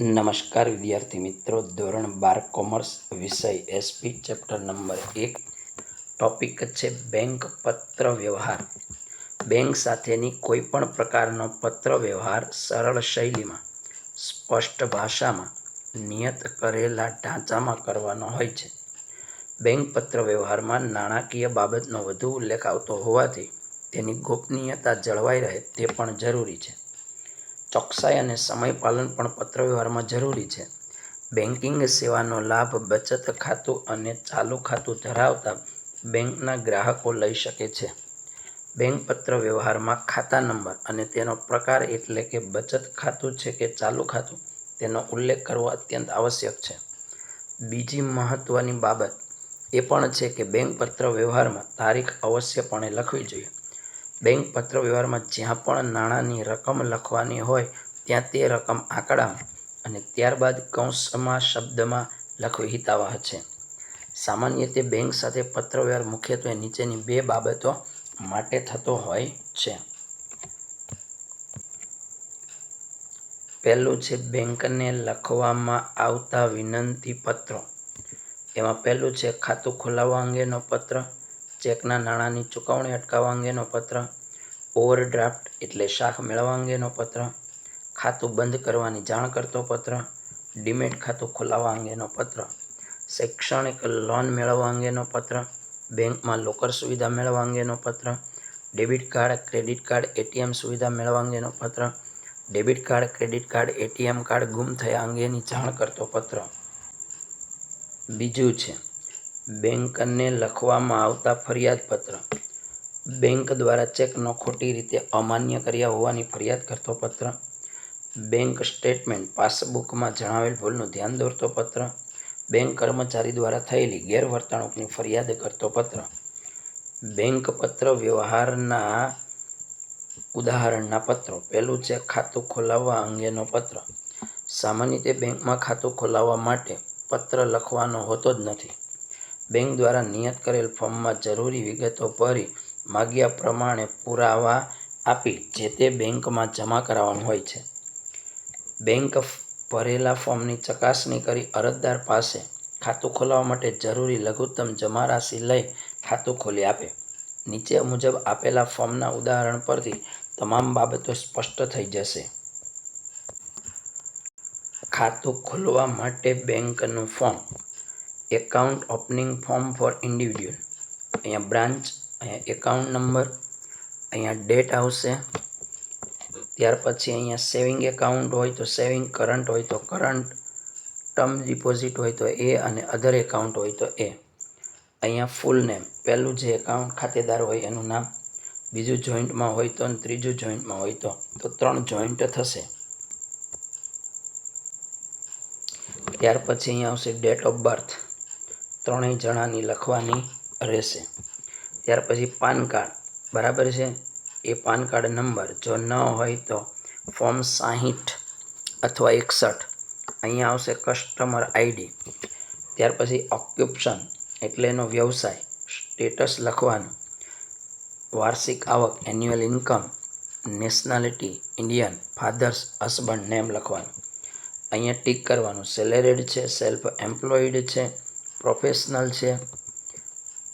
નમસ્કાર વિદ્યાર્થી મિત્રો, ધોરણ બાર કોમર્સ વિષય એસપી ચેપ્ટર નંબર એક. ટોપિક છે બેંક પત્ર વ્યવહાર. બેંક સાથેની કોઈપણ પ્રકારનો પત્ર વ્યવહાર સરળ શૈલીમાં, સ્પષ્ટ ભાષામાં, નિયત કરેલા ઢાંચામાં કરવાનો હોય છે. બેંક પત્ર વ્યવહારમાં નાણાકીય બાબતનો વધુ ઉલ્લેખ આવતો હોવાથી તેની ગોપનીયતા જળવાઈ રહે તે પણ જરૂરી છે. ચોકસાઈ અને સમય પાલન પણ પત્રવ્યવહારમાં જરૂરી છે. બેન્કિંગ સેવાનો લાભ બચત ખાતું અને ચાલુ ખાતું ધરાવતા બેંકના ગ્રાહકો લઈ શકે છે. બેંક પત્ર વ્યવહારમાં ખાતા નંબર અને તેનો પ્રકાર એટલે કે બચત ખાતું છે કે ચાલુ ખાતું, તેનો ઉલ્લેખ કરવો અત્યંત આવશ્યક છે. બીજી મહત્ત્વની બાબત એ પણ છે કે બેંક પત્ર વ્યવહારમાં તારીખ અવશ્યપણે લખવી જોઈએ. બેંક પત્ર વ્યવહારમાં જ્યાં પણ નાણાંની રકમ લખવાની હોય, ત્યાં તે રકમ આંકડા અને ત્યારબાદ કૌંસમાં શબ્દમાં લખવી હિતાવહ છે. સામાન્ય રીતે બેંક સાથે પત્ર વ્યવહાર મુખ્યત્વે નીચેની બે બાબતો માટે થતો હોય છે. પહેલું છે બેંકને લખવામાં આવતા વિનંતી પત્રો એમાં પહેલું છે ખાતું ખોલાવવા અંગેનો પત્ર. ચેકના નાણાંની ચૂકવણી અટકાવવા અંગેનો પત્ર, ઓવરડ્રાફ્ટ એટલે શાખ મેળવવા અંગેનો પત્ર, ખાતું બંધ કરવાની જાણ કરતો પત્ર, ડીમેટ ખાતું ખોલાવવા અંગેનો પત્ર, શૈક્ષણિક લોન મેળવવા અંગેનો પત્ર, બેંકમાં લોકર સુવિધા મેળવવા અંગેનો પત્ર, debit card, credit card, ATM સુવિધા મેળવવા અંગેનો પત્ર, debit card, credit card, ATM card ગુમ થયા અંગેની જાણ કરતો પત્ર. બીજું છે. બેંકને લખવામાં આવતા ફરિયાદ પત્ર બેંક દ્વારા ચેકનો ખોટી રીતે અમાન્ય કર્યા હોવાની ફરિયાદ કરતો પત્ર. બેંક સ્ટેટમેન્ટ, પાસબુકમાં જણાવેલ ભૂલનું ધ્યાન દોરતો પત્ર. બેંક કર્મચારી દ્વારા થયેલી ગેરવર્તણૂકની ફરિયાદ કરતો પત્ર. બેંક પત્ર વ્યવહારના ઉદાહરણના પત્રો. પહેલું છે ખાતું ખોલાવવા અંગેનો પત્ર. સામાન્ય રીતે બેંકમાં ખાતું ખોલાવવા માટે પત્ર લખવાનો હોતો જ નથી. બેંક દ્વારા નિયત કરેલ ફોર્મમાં જરૂરી વિગતો ભરી માગ્યા પ્રમાણે પુરાવા આપી, જે તે બેંકમાં જમા કરાવવાનું હોય છે. બેંક ભરેલા ફોર્મની ચકાસણી કરી અરજદાર પાસે ખાતું ખોલાવવા માટે જરૂરી લઘુત્તમ જમા રાશિ લઈ ખાતું ખોલી આપે. નીચે મુજબ આપેલા ફોર્મના ઉદાહરણ પરથી તમામ બાબતો સ્પષ્ટ થઈ જશે. ખાતું ખોલવા માટે બેંકનું form account opening form for individual. અહીંયા બ્રાન્ચ, અહીંયા એકાઉન્ટ નંબર, અહીંયા ડેટ આવશે. ત્યાર પછી અહીંયા સેવિંગ એકાઉન્ટ હોય તો સેવિંગ કરંટ હોય તો કરંટ, ટર્મ ડિપોઝિટ હોય તો એ અને અધર એકાઉન્ટ હોય તો એ. અહીંયા ફૂલ નેમ, પહેલું જે એકાઉન્ટ ખાતેદાર હોય એનું નામ, બીજું જોઈન્ટમાં હોય તો અને ત્રીજું જોઈન્ટમાં હોય તો તો ત્રણ જોઈન્ટ થશે. ત્યાર પછી અહીંયા આવશે ડેટ ઓફ બર્થ. ત્રણેય જણાની લખવાની રહેશે. ત્યાર પછી પાન કાર્ડ. બરાબર છે? એ પાન કાર્ડ નંબર જો ન હોય તો ફોર્મ સાહીઠ અથવા એકસઠ. અહીંયા આવશે કસ્ટમર આઈડી. ત્યાર પછી ઓક્યુપશન, એટલે એનો વ્યવસાય, સ્ટેટસ લખવાનું. વાર્ષિક આવક, annual income, nationality, Indian, father's, husband, name લખવાનું. અહીંયા ટીક કરવાનું. સેલેરીડ છે, સેલ્ફ એમ્પ્લોઈડ છે. પ્રોફેશનલ છે,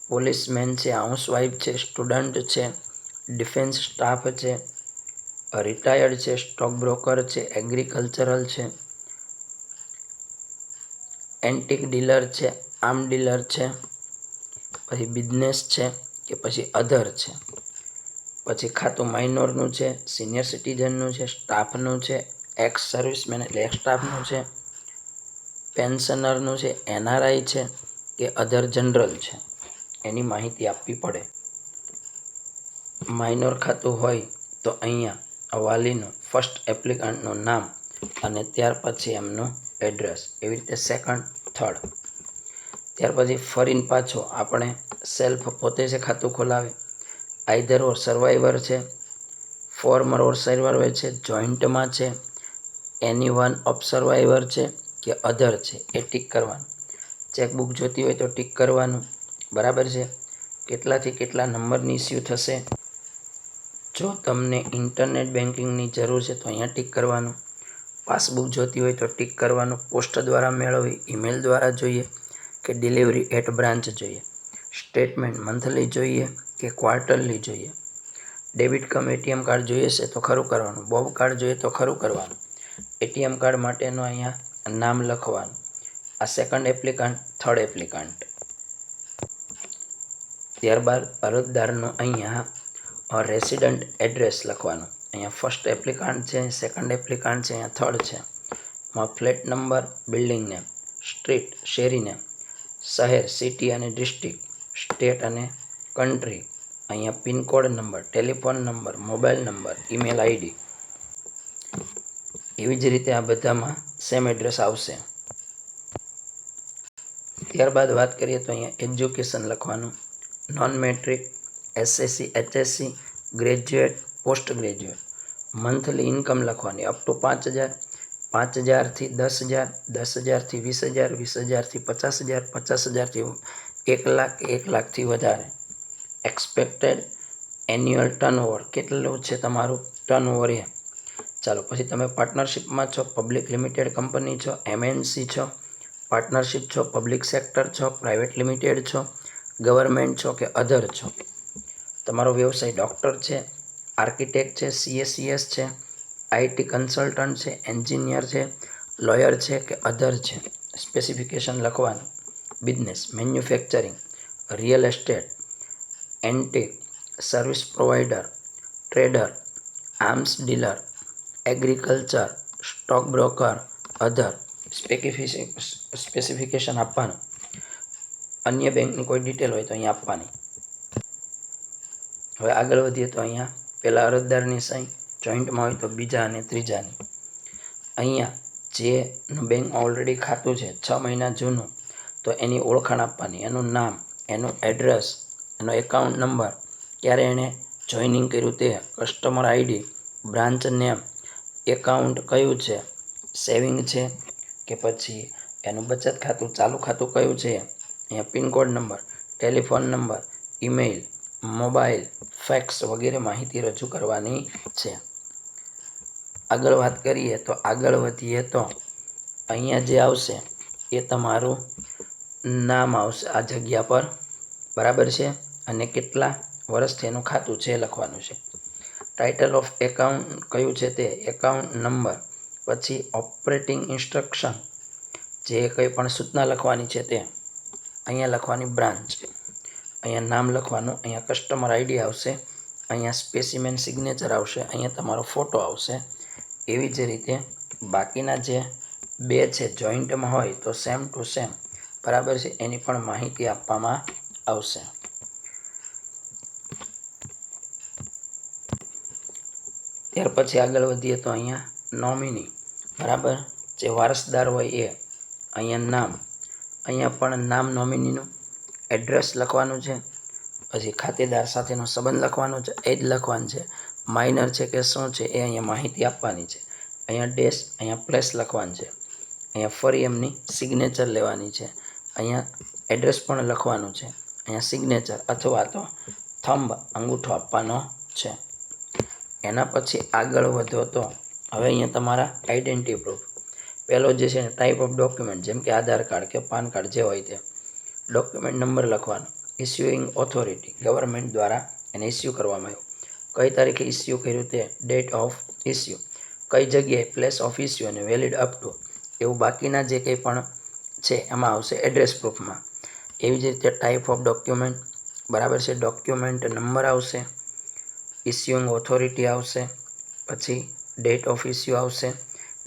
પોલીસમેન છે હાઉસવાઈફ છે, સ્ટુડન્ટ છે, ડિફેન્સ સ્ટાફ છે, રિટાયર્ડ છે, સ્ટોક બ્રોકર છે, એગ્રીકલ્ચરલ છે, એન્ટિક ડીલર છે, આર્મ ડીલર છે, પછી બિઝનેસ છે કે પછી અધર છે. પછી ખાતું માઇનોરનું છે, સિનિયર સિટીઝનનું છે, સ્ટાફનું છે, એક્સ સર્વિસમેન એટલે એક્સ સ્ટાફનું છે, પેન્શનરનું છે, એનઆરઆઈ છે કે અધર જનરલ છે. એની માહિતી આપવી પડે. માઇનોર ખાતું હોય તો અહીંયા વાલીનું ફર્સ્ટ એપ્લિકન્ટનું નામ અને ત્યાર પછી એમનું એડ્રેસ એવી રીતે સેકન્ડ થર્ડ ત્યાર પછી ફરીને પાછો આપણે સેલ્ફ પોતે છે ખાતું ખોલાવે. આઈધર ઓર સર્વાઈવર છે ફોર્મર ઓર સર્વાઈવર છે જોઈન્ટમાં છે એની વન ઓફ સર્વાઈવર છે કે અધર છે, એ ટીક કરવાનું. ચેકબુક જોતી હોય તો ટીક કરવાનું. બરાબર છે? કેટલાથી કેટલા નંબરની ઇસ્યુ થશે? જો તમને ઇન્ટરનેટ બેન્કિંગની જરૂર છે તો અહીંયા ટીક કરવાનું. પાસબુક જોતી હોય તો ટીક કરવાનું. પોસ્ટ દ્વારા મેળવવી, ઈમેલ દ્વારા જોઈએ કે ડિલિવરી એટ બ્રાન્ચ જોઈએ. સ્ટેટમેન્ટ મંથલી જોઈએ કે ક્વાર્ટરલી જોઈએ. ડેબિટ કમ એટીએમ કાર્ડ જોઈએ છે તો ખરું કરવાનું. બોબ કાર્ડ જોઈએ તો ખરું કરવાનું. એટીએમ કાર્ડ માટેનું અહીંયા નામ લખવાનું. આ સેકન્ડ એપ્લિકન્ટ થર્ડ એપ્લિકન્ટ ત્યારબાદ અરજદારનું અહીંયા રેસિડન્ટ એડ્રેસ લખવાનું. અહીંયા ફર્સ્ટ એપ્લિકન્ટ છે સેકન્ડ એપ્લિકન્ટ છે, અહીંયા થર્ડ છે. એમાં flat number building name street શેરી નેમ શહેર સિટી અને ડિસ્ટ્રિક્ટ સ્ટેટ અને કન્ટ્રી અહીંયા pin code number telephone number mobile number email ID એવી જ રીતે આ બધામાં સેમ એડ્રેસ આવશે. ત્યારબાદ વાત કરીએ તો અહીંયા એજ્યુકેશન લખવાનું. Non matric SSC HSC graduate post graduate monthly income લખવાની અપ ટુ પાંચ હજાર. પાંચ હજારથી દસ હજાર, દસ હજારથી વીસ હજાર, વીસ હજારથી પચાસ હજાર, પચાસ હજારથી એક લાખ, એક લાખથી વધારે. એક્સપેક્ટેડ એન્યુઅલ ટર્નઓવર કેટલું છે તમારું ટર્નઓવર એ? ચાલો, પછી તમે પાર્ટનરશિપમાં છો પબ્લિક લિમિટેડ કંપની છો એમએનસી છો પાર્ટનરશિપ છો, પબ્લિક સેક્ટર છો, પ્રાઇવેટ લિમિટેડ છો, ગવર્મેન્ટ છો કે અધર છો? તમારો વ્યવસાય ડૉક્ટર છે, આર્કિટેક્ટ છે, સીએસીએસ છે આઈટી કન્સલ્ટન્ટ છે, એન્જિનિયર છે, લોયર છે કે અધર છે? સ્પેસિફિકેશન લખવાનું. Business, manufacturing, real estate, antique, service provider trader, arms dealer, agriculture stock broker other. Specification આપવાનું. અન્ય બેંકની કોઈ ડિટેલ હોય તો અહીંયા આપવાની. હવે આગળ વધીએ તો અહીંયા પહેલાં અરજદારની સહી જોઈન્ટમાં હોય તો બીજા અને ત્રીજાની. અહીંયા જેનું બેંક ઓલરેડી ખાતું છે છ મહિના જૂનું, તો એની ઓળખાણ આપવાની. એનું નામ, એનું એડ્રેસ એનો એકાઉન્ટ નંબર ક્યારે એણે જોઈનિંગ કર્યું તે customer ID branch name account કયું છે સેવિંગ છે કે પછી એનું બચત ખાતું ચાલુ ખાતું કયું છે? અહીંયા pin code number, telephone number email mobile, fax વગેરે માહિતી રજૂ કરવાની છે. આગળ વાત કરીએ તો આગળ વધીએ તો અહીંયા જે આવશે એ તમારું નામ આવશે આ જગ્યા પર. બરાબર છે? અને કેટલા વર્ષથી એનું ખાતું છે લખવાનું છે. ટાઇટલ ઓફ એકાઉન્ટ કયું છે તે? એકાઉન્ટ નંબર પછી ઓપરેટિંગ ઇન્સ્ટ્રક્શન જે કંઈ પણ સૂચના લખવાની છે તે. અહીંયા લખવાની બ્રાન્ચ અહીંયા નામ લખવાનું, અહીંયા કસ્ટમર આઈડી આવશે, અહીંયા સ્પેસિમેન સિગ્નેચર આવશે, અહીંયા તમારો ફોટો આવશે. એવી જ રીતે બાકીના જે બે છે જોઈન્ટમાં હોય તો સેમ ટુ સેમ બરાબર છે, એની પણ માહિતી આપવામાં આવશે. ત્યાર પછી આગળ વધીએ તો અહીંયા નોમિની. બરાબર? જે વારસદાર હોય એ. અહીંયા નામ. અહીંયા પણ નામ નોમિનીનું એડ્રેસ લખવાનું છે. પછી ખાતેદાર સાથેનો સંબંધ લખવાનો છે. એ જ લખવાનું છે. માઇનર છે કે શું છે એ અહીંયા માહિતી આપવાની છે. અહીંયા ડેશ, અહીંયા પ્લેસ લખવાનું છે. અહીંયા ફરી એમની સિગ્નેચર લેવાની છે. અહીંયા એડ્રેસ પણ લખવાનું છે. અહીંયા સિગ્નેચર અથવા તો થંબ અંગૂઠો આપવાનો છે. એના પછી આગળ વધો તો હવે અહીંયા તમારા આઈડેન્ટિટી પ્રૂફ પહેલો જે છે ટાઈપ ઓફ ડોક્યુમેન્ટ જેમ કે આધાર કાર્ડ કે પાન કાર્ડ જે હોય તે. ડોક્યુમેન્ટ નંબર લખવાનો. ઇસ્યુઇંગ ઓથોરિટી ગવર્મેન્ટ દ્વારા એને ઇસ્યુ કરવામાં આવ્યું. કઈ તારીખે ઇસ્યુ કર્યું તે? ડેટ ઓફ ઇસ્યુ કઈ જગ્યાએ? પ્લેસ ઓફ ઇસ્યુ અને વેલિડ અપ ટુ એવું બાકીના જે કંઈ પણ છે, એમાં આવશે એડ્રેસ પ્રૂફમાં એવી જ રીતે ટાઈપ ઓફ ડોક્યુમેન્ટ બરાબર છે ડોક્યુમેન્ટ નંબર આવશે. ઇસ્યુઇંગ ઓથોરિટી આવશે. પછી ડેટ ઓફ ઇસ્યુ આવશે,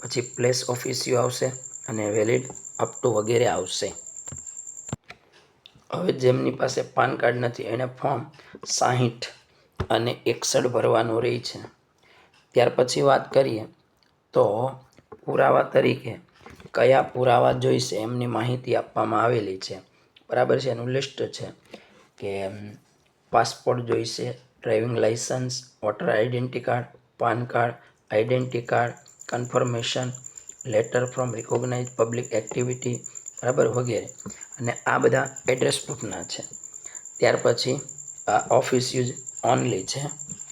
પછી પ્લેસ ઓફ ઇસ્યુ આવશે અને વેલિડ અપ ટુ વગેરે આવશે. હવે જેમની પાસે પાન કાર્ડ નથી, એને ફોર્મ સાહીઠ અને એકસઠ ભરવાનું રહે છે. ત્યાર પછી વાત કરીએ તો પુરાવા તરીકે કયા પુરાવા જોઈશે એમની માહિતી આપવામાં આવેલી છે. બરાબર છે, એનું લિસ્ટ છે કે પાસપોર્ટ જોઈશે driving licence voter identity card PAN card identity card, confirmation, letter from recognise public activity, બરાબર વગેરે. અને આ બધા એડ્રેસ પ્રૂફના છે. ત્યાર પછી આ ઓફિસ યુઝ ઓનલી છે.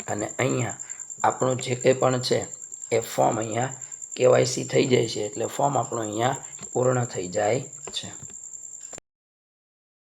અને અહીંયા આપણું જે કંઈ પણ છે, એ ફોર્મ અહીંયા કેવાયસી થઈ જાય છે. એટલે ફોર્મ આપણું અહીંયા પૂર્ણ થઈ જાય છે.